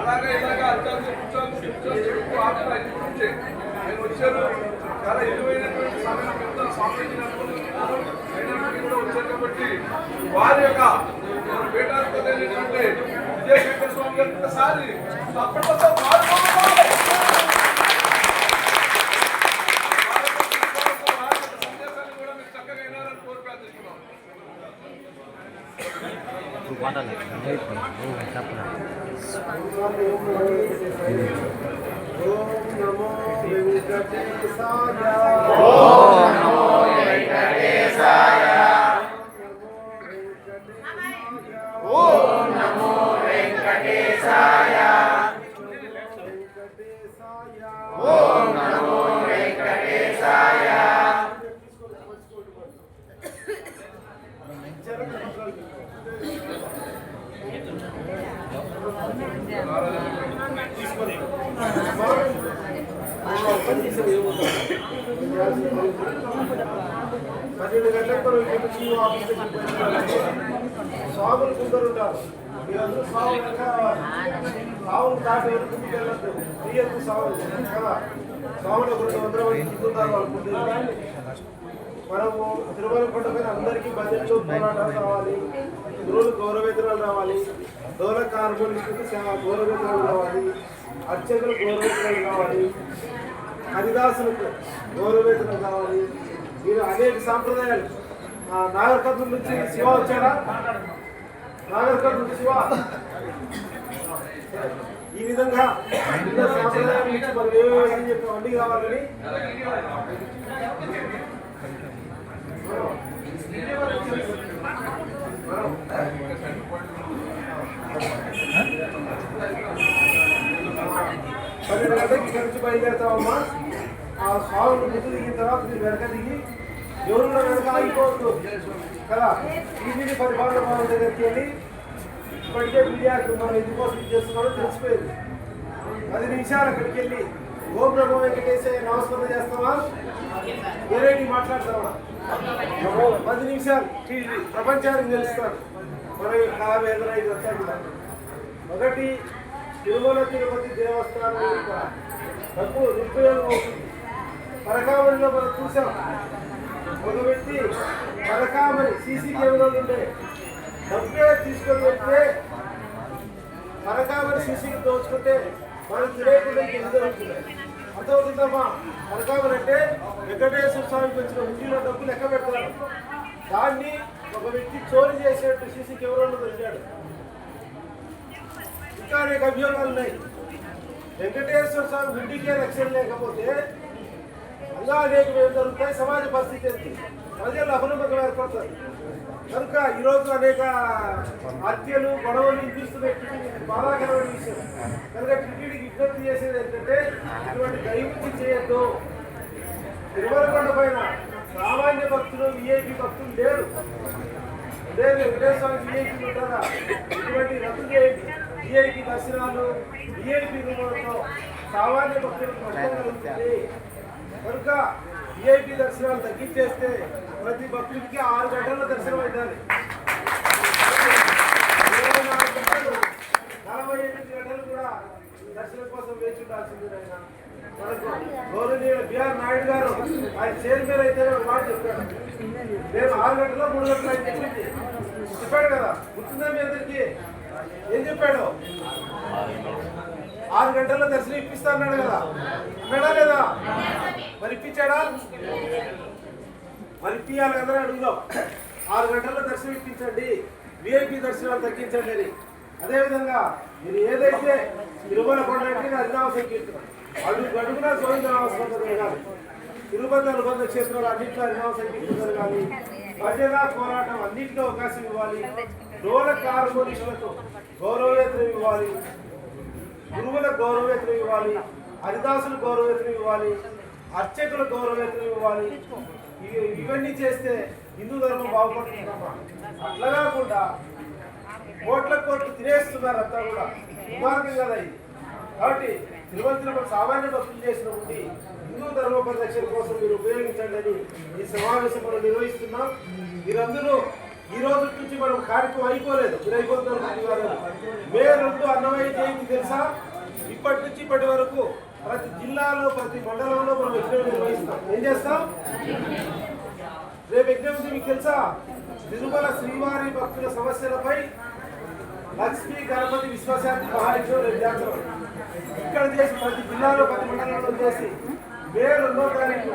అలాగే ఇలాగా అత్యంత కూర్చొని కూర్చొని చెప్తూ వచ్చారు చాలా ఇరువైనటువంటి సమయం పెద్ద స్వామించినటువంటి అయినప్పటికీ కూడా వచ్చారు కాబట్టి వారి యొక్క పీఠాధిపతి విజయశంకర స్వామి గారు ఒకసారి తప్పకుండా పాల్గొనాలి. వారి యొక్క సందేశాన్ని కూడా మీరు చక్కగా వినాలని కోరి ప్రార్థిస్తున్నాం ఓం నమో వెంకటేశాయ ఓం పన్నెండు గంటలకు మనం ఇక్కడ ఆఫీస్ దగ్గరికి పోయిన స్వాములు కొందరు ఉంటారు మీరందరూ స్వాములు సావులు దాటి వరకు మీకు వెళ్ళొద్దు తీయద్దు సావులు కదా స్వాములు ఒక రెండు వందల మంది తిరుగుతారు అనుకుంటున్నారు మనము తిరుమల కొండ అందరికీ బడ్జెట్లో పోరాటాలు రావాలి గురువులు గౌరవేతనాలు రావాలి. దోల చాలా గౌరవేతనాలు కావాలి అర్చకులు గౌరవేతనాలు కావాలి హరిదాసులకు గౌరవేతనం కావాలి. వీరు అనేక సాంప్రదాయాలు. ఆ, నాగరికత్వం నుంచి శివ వచ్చాడా? నాగరికత్వం నుంచి శివ? ఈ విధంగా సాంప్రదాయం నుంచి మనం ఏమేమి చెప్పి అన్ని కావాలని పన్నెండు గంటలకి ఇక్కడి నుంచి బయలుదేరుతామమ్మా ఆ స్వామిని ముందు దిగిన తర్వాత మీరు వెనక దిగి ఎవరు కూడా వెనక ఆగిపోవద్దు కదా ఈజీని పరిపాలన భవన్ దగ్గరికి వెళ్ళి ఇప్పటికే మీడియాకి మనం ఎందుకోసం ఇది చేస్తున్నారో తెలిసిపోయింది పది నిమిషాలు అక్కడికి వెళ్ళి ఓం ప్రభు వెంకటేశ్వర నమస్కారం చేస్తావా వేరేటి మాట్లాడతావా పది నిమిషాలు ప్రపంచానికి తెలుస్తారు మన యొక్క వేదన ఇదంతా కూడా. తిరుమల తిరుపతి దేవస్థానం యొక్క డబ్బు దుర్పయోగం అవుతుంది. పరకామణిలో మనం చూసాం. ఒక వ్యక్తి పరకామణి సీసీ కెమెరాలు ఉండే డబ్బే తీసుకొని వెళ్తే పరకామణి సీసీకి దోచుకుంటే మనం తెలియకుండా ఇంకెందుకు జరుగుతున్నాయి అర్థమవుతుందమ్మా పరకామణి అంటే వెంకటేశ్వర స్వామికి వచ్చిన ఉండిలో డబ్బు లెక్క పెడతారు. దాన్ని ఒక వ్యక్తి చోరీ చేసేట్టు సీసీ కెమెరాలు దొరికాడు. ఇంకా అనేక అభియోగాలు ఉన్నాయి. వెంకటేశ్వర స్వామి గుడ్డికే రక్షణ లేకపోతే ఇంకా అనేక ఏం జరుగుతాయి సమాజ పరిస్థితి ఏంటి? ప్రజలు అపనమ్మకం ఏర్పడతారు. కనుక ఈరోజు అనేక హత్యలు గొడవలు వినిపిస్తున్నాయి. బాధాకరమైన విషయం. కనుక టిటిడికి విజ్ఞప్తి చేసేది ఏంటంటే ఇటువంటి దైవతి చేయొద్దు. తిరుమలకొండ పైన సామాన్య భక్తులు విఐపి భక్తులు లేరు. లేదు వెంకటేశ్వర విఐపి ఉంటారా ఇటువంటి రద్దు చేయండి. విఐపి దర్శనాలు విఐపి రూపంలో సామాన్య భక్తులకు నష్టం కలుగుతుంది కనుక విఐపి దర్శనాలు తగ్గించేస్తే ప్రతి భక్తుడికి ఆరు గంటల దర్శనం అవుతుంది ఇరవై నాలుగు గంటలు నలభై ఎనిమిది గంటలు కూడా దర్శనం కోసం వేచి ఉండాల్సింది ఆయన మనకు గౌరవనీయులు బిఆర్ నాయుడు గారు ఆయన చైర్మన్ అయితే ఒక మాట చెప్పాడు నేను ఆరు గంటల మూడు గంటలు ఆయన చెప్పింది. చెప్పాడు కదా గుర్తుందా మీ అందరికి? ఏం చెప్పాడు? ఆరు గంటల్లో దర్శనం ఇప్పిస్తా అన్నాడు కదా. అన్నాడా లేదా? మరి ఇప్పించాడా? మరి ఇప్పియాలి కదా అడుగుదాం. ఆరు గంటల్లో దర్శనం ఇప్పించండి. విఐపి దర్శనాలు తగ్గించండి అని. అదేవిధంగా మీరు ఏదైతే తిరుమల కొండ అంటే హరినామ సంకీర్తన అడుగు అడుగున గోవిందనామస్పందన కానీ తిరుపతి అనుబంధ క్షేత్రాలు అన్నింటిలో హరినామ సంకీర్తన కానీ భజన పోరాటం అన్నింటిలో అవకాశం ఇవ్వాలి. డోల హార్మోనిస్టులకు గౌరవవేతనం ఇవ్వాలి. గురువుల గౌరవవేతనం ఇవ్వాలి. హరిదాసులు గౌరవవేతనం ఇవ్వాలి. అర్చకులకు గౌరవవేతనం ఇవ్వాలి. ఇవన్నీ చేస్తే హిందూ ధర్మం బాగుపడుతుందమ్మా అట్లా కాకుండా కోట్ల కోట్లు తినేస్తున్నారు అంతా కూడా. దుర్మార్గం కదా ఇది. కాబట్టి తిరుమల తిరుమల సామాన్య భక్తులు చేసిన ఉండి హిందూ ధర్మ పరిరక్షణ కోసం మీరు ఉపయోగించండి అని ఈ సమావేశం మనం నిర్వహిస్తున్నాం. మీరందరూ ఈ రోజు నుంచి మనం కార్యక్రమం అయిపోలేదు. మీరు అయిపోతున్నారు మే రెండు అన్నమయ్య జయంతి తెలుసా? ఇప్పటి నుంచి ఇప్పటి వరకు ప్రతి జిల్లాలో ప్రతి మండలంలో మనం యజ్ఞం నిర్వహిస్తాం. ఏం చేస్తాం? రేపు యజ్ఞం మీకు తెలుసా? తిరుమల శ్రీవారి భక్తుల సమస్యలపై లక్ష్మీ గణపతి విశ్వశాంతి మహాయజ్ఞం రేపు చేస్తాం. ఇక్కడ చేసి ప్రతి జిల్లాలో ప్రతి మండలంలో చేసి మే రెండో తారీఖు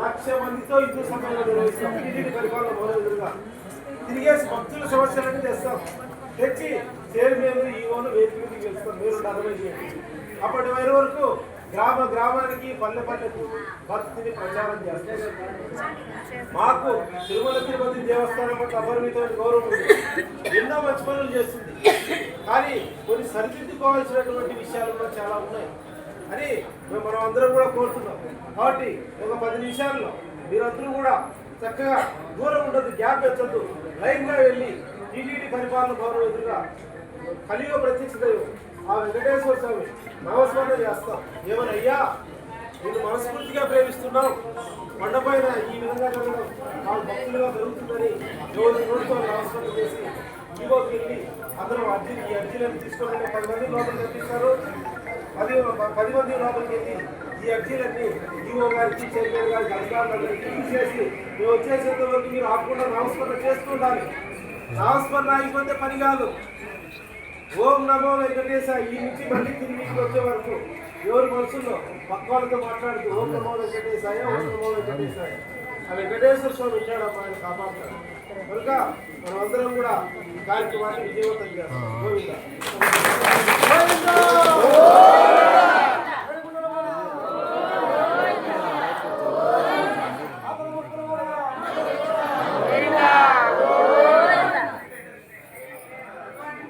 లక్ష మందితో హిందూ సమ్మేళనం నిర్వహిస్తాం. టీడీపీ పరిపాలన మొదలుగా తిరిగేసి భక్తుల సమస్యలన్నీ తెస్తాం. తెచ్చి చైర్మన్ ఈవోను వేదిక మీదకి వెళ్తాం మీరు అరవై చేయండి. అప్పటి వరకు వరకు గ్రామ గ్రామానికి పల్లె పల్లెకు భక్తిని ప్రచారం చేస్తాం. మాకు తిరుమల తిరుపతి దేవస్థానం పట్ల అపరిమితమైన గౌరవం ఎన్నో మంచి పనులు చేస్తుంది. కానీ కొన్ని సరిదిద్దుకోవాల్సినటువంటి విషయాలు కూడా చాలా ఉన్నాయి. అని మనం అందరం కూడా కోరుతున్నాం. కాబట్టి ఒక పది నిమిషాల్లో మీరందరూ కూడా చక్కగా దూరం ఉండదు గ్యాప్ ఎత్తద్దు. లైన్గా వెళ్ళి టీటీడీ పరిపాలన గౌరవ ఎదురుగా కలియుగ ప్రత్యక్ష దైవం ఆ వెంకటేశ్వర స్వామి నామస్మరణ చేస్తాం. ఏమని అయ్యా నేను మనస్ఫూర్తిగా ప్రేమిస్తున్నాం. కొండపైన ఈ విధంగా జరగడం వాళ్ళు భక్తులుగా జరుగుతుందని ఎవరి నోటితో నమస్కారం చేసి ఈగోకి వెళ్ళి అందరూ అర్జీ ఈ అర్జీలను తీసుకొని పది మంది లోపల కనిపిస్తారు పది పది మంది లోపలికి వెళ్ళి ఈ అర్జీలన్నీ ఈఓ గారికి చైర్మన్ గారికి అధికారులందరికీ తీసేసి మేము వచ్చేసేంత వరకు మీరు ఆపకుండా నమస్కారం చేస్తూ ఉండాలి నమస్కారం అయిపోతే పని కాదు. ఓం నమో వెంకటేశ ఈ నుంచి మళ్ళీ తిరిగి వచ్చే వరకు ఎవరి మనసులో పక్క వాళ్ళతో మాట్లాడుతూ ఓం నమో వెంకటేశాయ ఓం నమో వెంకటేశాయ. ఆ వెంకటేశ్వర స్వామి వచ్చాడు అమ్మా ఆయన కాపాడుతాడు. కనుక మనమందరం కూడా కార్యక్రమాన్ని విజయవంతం చేస్తాం.